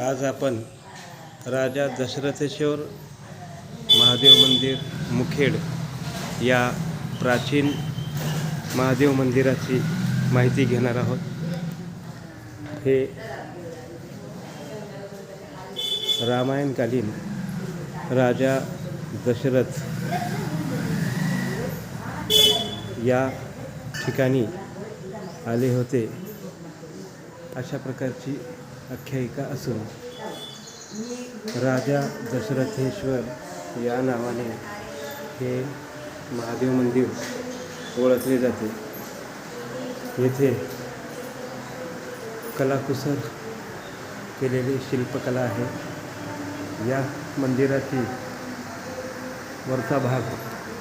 आज आपण राजा दशरथेश्वर महादेव मंदिर मुखेड या प्राचीन महादेव मंदिराची माहिती घेणार आहोत. हे रामायणकालीन राजा दशरथ या ठिकाणी आले होते. अशा प्रकारची आख्यायिका असून राजा दशरथेश्वर या नावाने हे महादेव मंदिर ओळखले जाते. येथे कलाकुसर केलेली शिल्पकला आहे. या मंदिराची वरचा भाग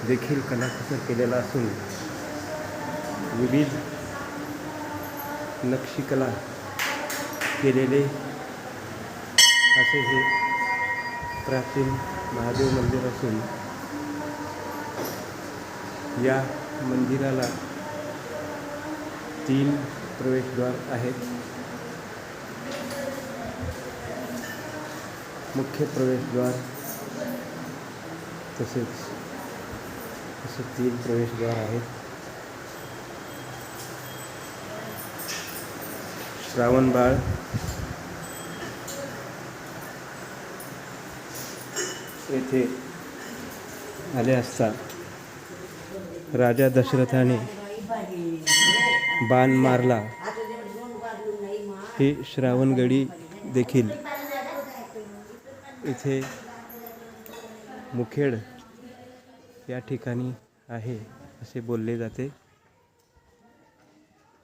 देखील कलाकुसर केलेला असून विविध नक्षीकला केलेले असे हे प्राचीन महादेव मंदिर असून या मंदिराला तीन प्रवेशद्वार आहेत. मुख्य प्रवेशद्वार तसेच असे तीन प्रवेशद्वार आहेत. श्रावणबाळ येथे आले असता राजा दशरथाने बाण मारला. ही श्रावणगडी देखील इथे मुखेड या ठिकाणी आहे असे बोलले जाते.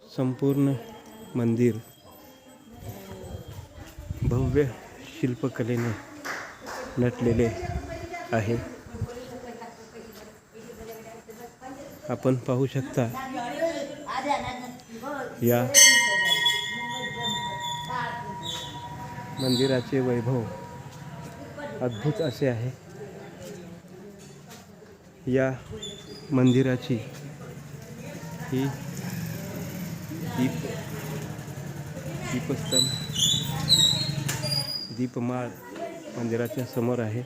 संपूर्ण मंदिर भव्य शिल्पकलेने नटलेले आहे. आपण पाहू शकता या मंदिराचे वैभव अद्भुत असे आहे. या मंदिराची ही दीप दीपस्तंभ दीपमाळ मंदिराच्या समोर आहे.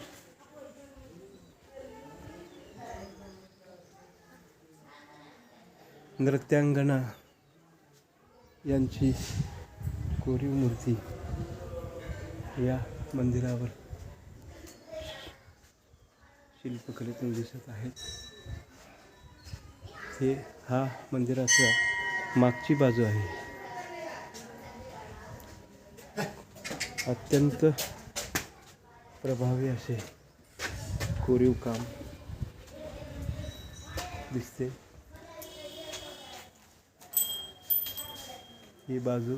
नृत्यांगना यांची कोरीव मूर्ती या मंदिरावर शिल्पकलेतून दिसत आहेत हे हा मंदिराचा मागची बाजू आहे. अत्यंत प्रभावी असे कोरीव काम दिसते. ही बाजू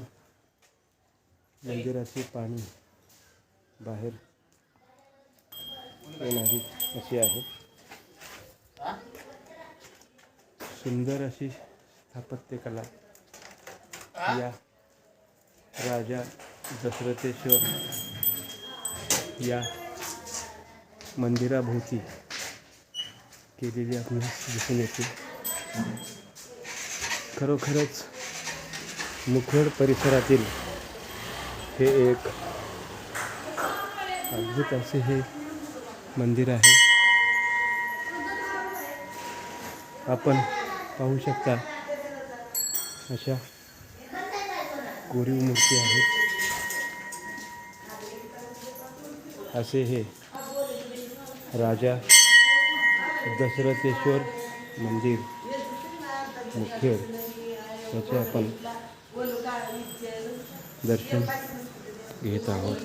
मंदिराचे पाणी बाहेर येणारी अशी आहे. सुंदर अशी स्थापत्यकला या राजा दशरथेश्वर या मंदिराभोवती केलेली आपणास दिसून येते. खरोखरच मुखेड परिसरातील हे एक अद्भुत असे हे मंदिर आहे. आपण पाहू शकता अशा कोरीव मूर्ती आहेत. असे हे राजा दशरथेश्वर मंदिर मुख्य त्याचे आपण दर्शन घेत आहोत.